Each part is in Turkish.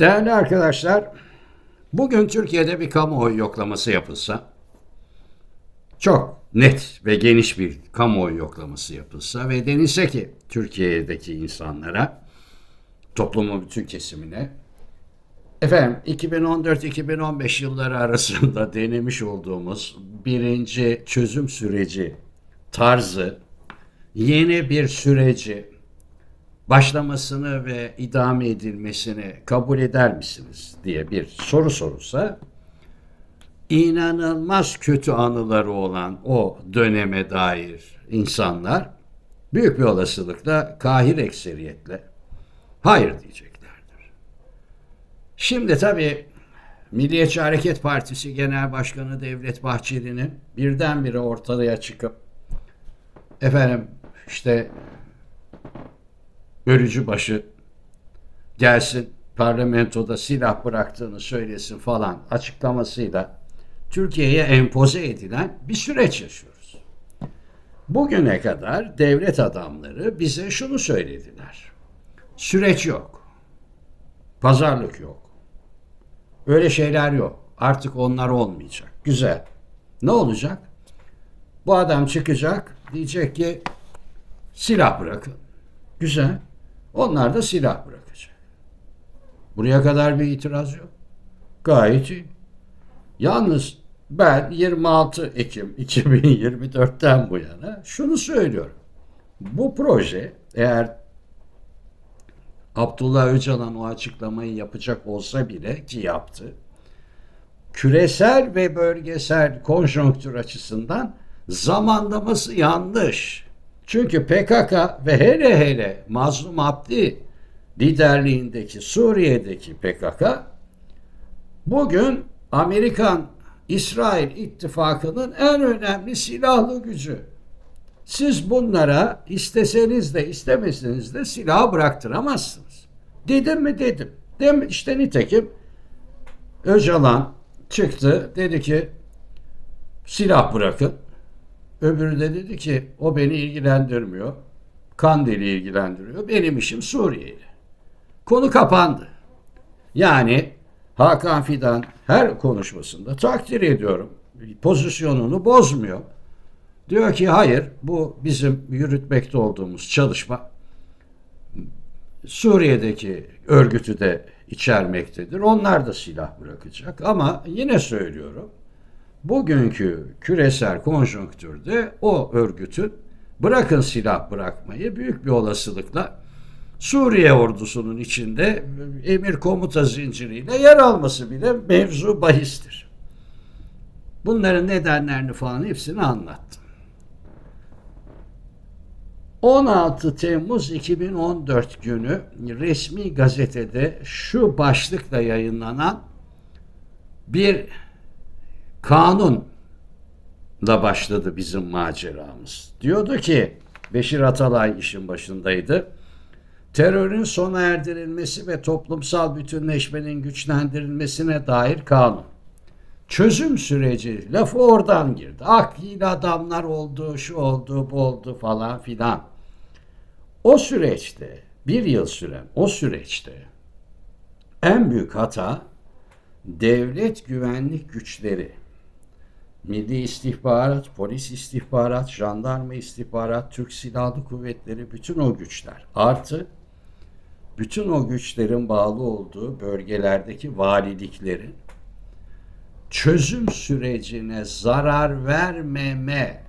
Değerli arkadaşlar, bugün Türkiye'de bir kamuoyu yoklaması yapılsa, çok net ve geniş bir kamuoyu yoklaması yapılsa ve denilse ki Türkiye'deki insanlara, toplumun bütün kesimine, efendim 2014-2015 yılları arasında denemiş olduğumuz birinci çözüm süreci tarzı, yeni bir süreci başlamasını ve idame edilmesini kabul eder misiniz diye bir soru sorulsa inanılmaz kötü anıları olan o döneme dair insanlar büyük bir olasılıkla kahir ekseriyetle hayır diyeceklerdir. Şimdi tabii Milliyetçi Hareket Partisi Genel Başkanı Devlet Bahçeli'nin birdenbire ortaya çıkıp efendim işte bölücü başı gelsin parlamentoda silah bıraktığını söylesin falan açıklamasıyla Türkiye'ye empoze edilen bir süreç yaşıyoruz. Bugüne kadar devlet adamları bize şunu söylediler. Süreç yok. Pazarlık yok. Öyle şeyler yok. Artık onlar olmayacak. Güzel. Ne olacak? Bu adam çıkacak, diyecek ki silah bırakın. Güzel. Onlar da silah bırakacak. Buraya kadar bir itiraz yok. Gayet iyi. Yalnız ben 26 Ekim 2024'ten bu yana şunu söylüyorum. Bu proje eğer Abdullah Öcalan o açıklamayı yapacak olsa bile ki yaptı. Küresel ve bölgesel konjonktür açısından zamanlaması yanlış. Çünkü PKK ve hele hele Mazlum Abdi liderliğindeki Suriye'deki PKK bugün Amerikan İsrail ittifakının en önemli silahlı gücü. Siz bunlara isteseniz de istemeseniz de silahı bıraktıramazsınız. Dedim mi dedim. Dem işte nitekim Öcalan çıktı dedi ki silah bırakın. Öbürü de dedi ki o beni ilgilendirmiyor. Kandil'i ilgilendiriyor. Benim işim Suriye ile. Konu kapandı. Yani Hakan Fidan her konuşmasında takdir ediyorum. Pozisyonunu bozmuyor. Diyor ki hayır bu bizim yürütmekte olduğumuz çalışma Suriye'deki örgütü de içermektedir. Onlar da silah bırakacak ama yine söylüyorum bugünkü küresel konjonktürde o örgütün bırakın silah bırakmayı büyük bir olasılıkla Suriye ordusunun içinde emir komuta zinciriyle yer alması bile mevzu bahistir. Bunların nedenlerini falan hepsini anlattım. 16 Temmuz 2014 günü resmi gazetede şu başlıkla yayınlanan bir kanunla başladı bizim maceramız. Diyordu ki Beşir Atalay işin başındaydı. Terörün sona erdirilmesi ve toplumsal bütünleşmenin güçlendirilmesine dair kanun. Çözüm süreci lafı oradan girdi. Akil adamlar oldu, şu oldu, bu oldu falan filan. O süreçte, bir yıl süren o süreçte en büyük hata devlet güvenlik güçleri Milli İstihbarat, Polis İstihbarat, Jandarma İstihbarat, Türk Silahlı Kuvvetleri bütün o güçler artı bütün o güçlerin bağlı olduğu bölgelerdeki valiliklerin çözüm sürecine zarar vermeme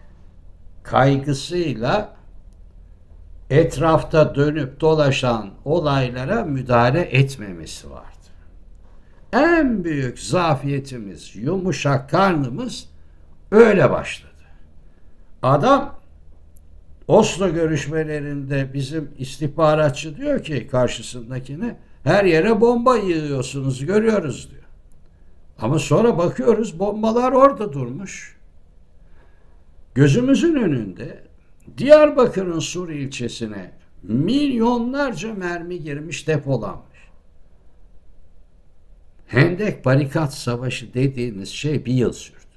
kaygısıyla etrafta dönüp dolaşan olaylara müdahale etmemesi vardı. En büyük zafiyetimiz, yumuşak karnımız öyle başladı. Adam Oslo görüşmelerinde bizim istihbaratçı diyor ki karşısındakine her yere bomba yığıyorsunuz görüyoruz diyor. Ama sonra bakıyoruz bombalar orada durmuş. Gözümüzün önünde Diyarbakır'ın Sur ilçesine milyonlarca mermi girmiş depolanmış. Hendek Barikat Savaşı dediğiniz şey bir yıl sürdü.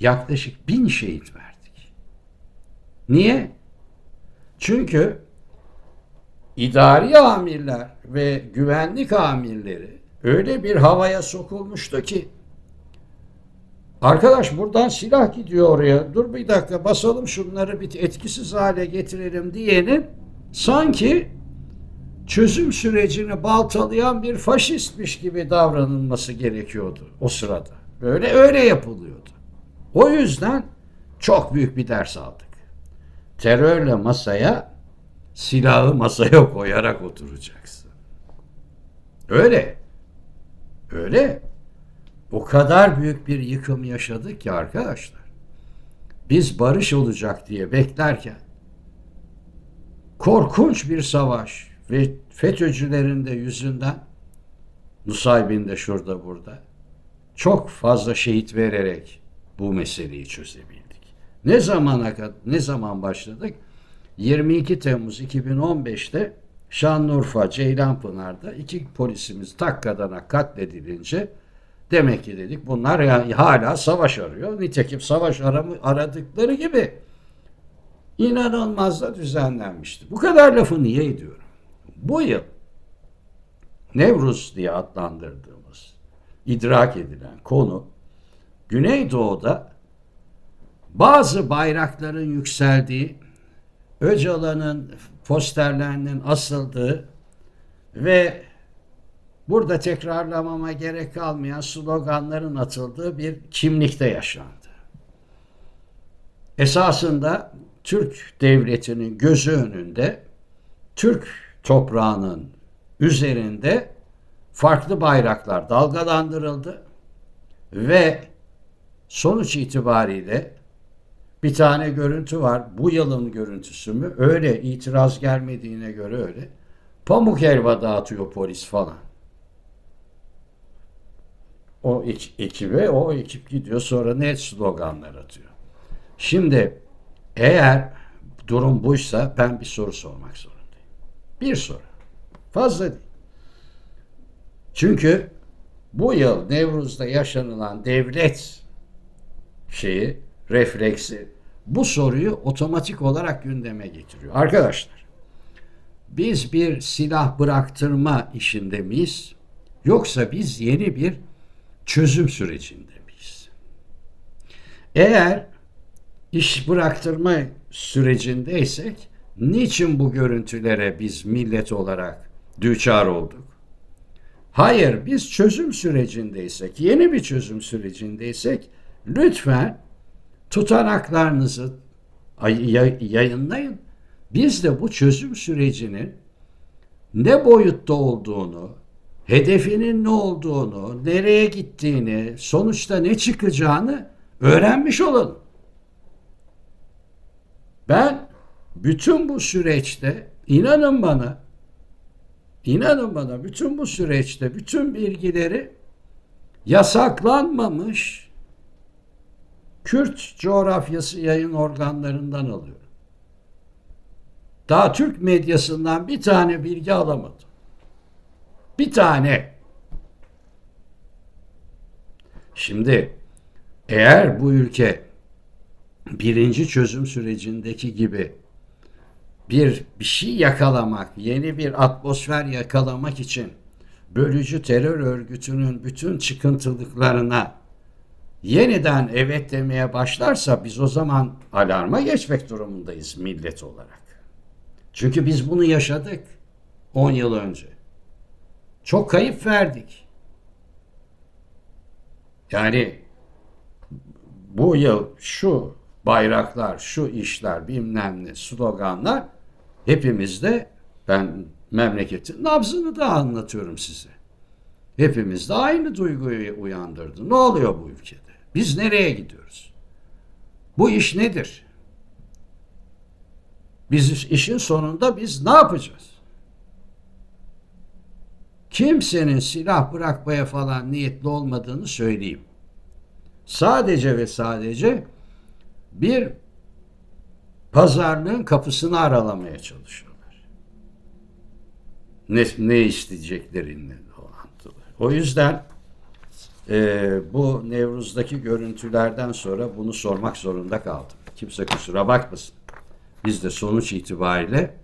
Yaklaşık bin şehit verdik. Niye? Çünkü idari amirler ve güvenlik amirleri öyle bir havaya sokulmuştu ki arkadaş buradan silah gidiyor oraya dur bir dakika basalım şunları bir etkisiz hale getirelim diyenin sanki çözüm sürecini baltalayan bir faşistmiş gibi davranılması gerekiyordu o sırada. Böyle öyle yapılıyordu. O yüzden çok büyük bir ders aldık. Terörle masaya silahı masaya koyarak oturacaksın. Öyle. Öyle. O kadar büyük bir yıkım yaşadık ki arkadaşlar. Biz barış olacak diye beklerken korkunç bir savaş ve FETÖ'cülerin de yüzünden Nusaybin de şurada burada çok fazla şehit vererek bu meseleyi çözebildik. Ne zamana kadar ne zaman başladık? 22 Temmuz 2015'te Şanlıurfa Ceylanpınar'da iki polisimiz takkadana katledilince demek ki dedik bunlar yani hala savaş arıyor. Nitekim savaş aramı, aradıkları gibi inanılmaz da düzenlenmişti. Bu kadar lafı niye ediyorum? Bu yıl Nevruz diye adlandırdığımız idrak edilen konu Güneydoğu'da bazı bayrakların yükseldiği, Öcalan'ın posterlerinin asıldığı ve burada tekrarlamama gerek kalmayan sloganların atıldığı bir kimlikte yaşandı. Esasında Türk devletinin gözü önünde Türk toprağının üzerinde farklı bayraklar dalgalandırıldı ve sonuç itibariyle bir tane görüntü var. Bu yılın görüntüsü mü? Öyle itiraz gelmediğine göre öyle. Pamuk helva dağıtıyor polis falan. O ek- ekibe o ekip gidiyor sonra ne sloganlar atıyor. Şimdi eğer durum buysa ben bir soru sormak zorundayım. Bir soru. Fazla değil. Çünkü bu yıl Nevruz'da yaşanılan devlet şeyi, refleksi bu soruyu otomatik olarak gündeme getiriyor. Arkadaşlar, biz bir silah bıraktırma işinde miyiz? Yoksa biz yeni bir çözüm sürecinde miyiz? Eğer iş bıraktırma sürecindeysek niçin bu görüntülere biz millet olarak düçar olduk? Hayır, biz çözüm sürecindeysek, yeni bir çözüm sürecindeysek lütfen tutanaklarınızı ay- yay- yayınlayın. Biz de bu çözüm sürecinin ne boyutta olduğunu, hedefinin ne olduğunu, nereye gittiğini, sonuçta ne çıkacağını öğrenmiş olalım. Ben bütün bu süreçte inanın bana inanın bana bütün bu süreçte bütün bilgileri yasaklanmamış Kürt coğrafyası yayın organlarından alıyorum. Daha Türk medyasından bir tane bilgi alamadım. Bir tane. Şimdi eğer bu ülke birinci çözüm sürecindeki gibi bir bir şey yakalamak, yeni bir atmosfer yakalamak için bölücü terör örgütünün bütün çıkıntılıklarına yeniden evet demeye başlarsa biz o zaman alarma geçmek durumundayız millet olarak. Çünkü biz bunu yaşadık 10 yıl önce. Çok kayıp verdik. Yani bu yıl şu bayraklar, şu işler, bilmem ne sloganlar hepimizde ben memleketin nabzını da anlatıyorum size. Hepimizde aynı duyguyu uyandırdı. Ne oluyor bu ülkede? Biz nereye gidiyoruz? Bu iş nedir? Biz işin sonunda biz ne yapacağız? Kimsenin silah bırakmaya falan niyetli olmadığını söyleyeyim. Sadece ve sadece bir pazarlığın kapısını aralamaya çalışıyorlar. Ne, ne isteyeceklerinden orantılı. O yüzden e, bu Nevruz'daki görüntülerden sonra bunu sormak zorunda kaldım. Kimse kusura bakmasın. Biz de sonuç itibariyle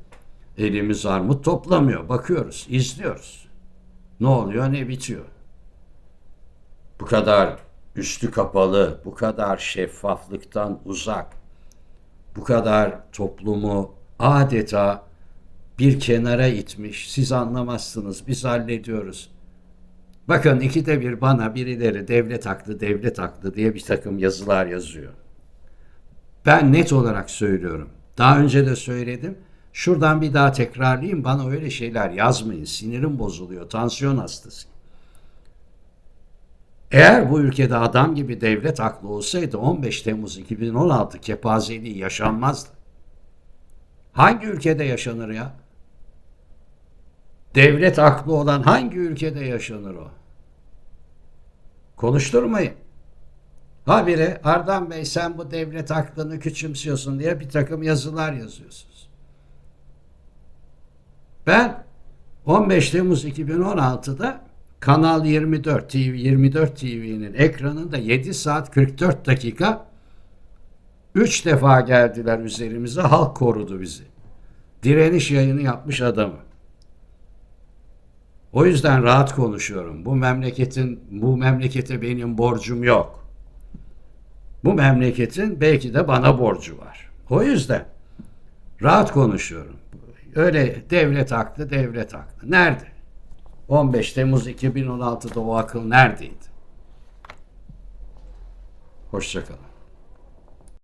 Elimiz armut toplamıyor. Bakıyoruz, izliyoruz. Ne oluyor, ne bitiyor. Bu kadar üstü kapalı, bu kadar şeffaflıktan uzak, bu kadar toplumu adeta bir kenara itmiş. Siz anlamazsınız, biz hallediyoruz. Bakın ikide bir bana birileri devlet haklı, devlet haklı diye bir takım yazılar yazıyor. Ben net olarak söylüyorum. Daha önce de söyledim. Şuradan bir daha tekrarlayayım. Bana öyle şeyler yazmayın. Sinirim bozuluyor. Tansiyon hastası. Eğer bu ülkede adam gibi devlet haklı olsaydı 15 Temmuz 2016 kepazeliği yaşanmazdı. Hangi ülkede yaşanır ya? Devlet haklı olan hangi ülkede yaşanır o? Konuşturmayın. Habire Ardan Bey sen bu devlet hakkını küçümsüyorsun diye bir takım yazılar yazıyorsunuz. Ben 15 Temmuz 2016'da Kanal 24 TV 24 TV'nin ekranında 7 saat 44 dakika 3 defa geldiler üzerimize halk korudu bizi. Direniş yayını yapmış adamı. O yüzden rahat konuşuyorum. Bu memleketin bu memlekete benim borcum yok. Bu memleketin belki de bana borcu var. O yüzden rahat konuşuyorum. Öyle devlet haklı, devlet haklı. Nerede? 15 Temmuz 2016'da o akıl neredeydi? Hoşçakalın.